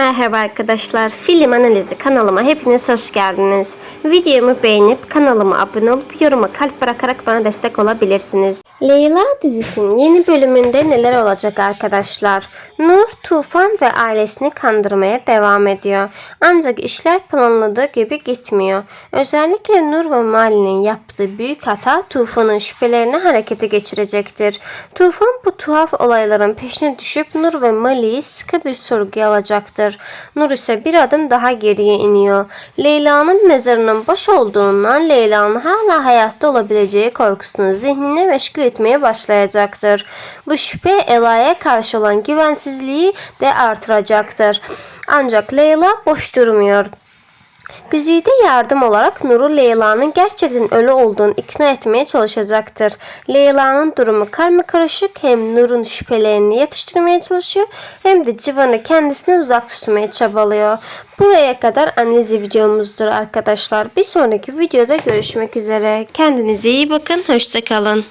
Merhaba arkadaşlar, film analizi kanalıma hepiniz hoş geldiniz. Videomu beğenip kanalıma abone olup yoruma kalp bırakarak bana destek olabilirsiniz. Leyla dizisinin yeni bölümünde neler olacak arkadaşlar? Nur, Tufan ve ailesini kandırmaya devam ediyor. Ancak işler planladığı gibi gitmiyor. Özellikle Nur ve Mali'nin yaptığı büyük hata Tufan'ın şüphelerini harekete geçirecektir. Tufan bu tuhaf olayların peşine düşüp Nur ve Mali'yi sıkı bir sorguya alacaktır. Nur ise bir adım daha geriye iniyor. Leyla'nın mezarının boş olduğundan Leyla'nın hala hayatta olabileceği korkusunu zihnine meşgul etmeye başlayacaktır. Bu şüphe Ela'ya karşı olan güvensizliği de artıracaktır. Ancak Leyla boş durmuyor. Güzide yardım olarak Nur'u Leyla'nın gerçekten ölü olduğunu ikna etmeye çalışacaktır. Leyla'nın durumu karma karışık hem Nur'un şüphelerini yatıştırmaya çalışıyor hem de Civan'ı kendisine uzak tutmaya çabalıyor. Buraya kadar analizi videomuzdur arkadaşlar. Bir sonraki videoda görüşmek üzere. Kendinize iyi bakın. Hoşçakalın.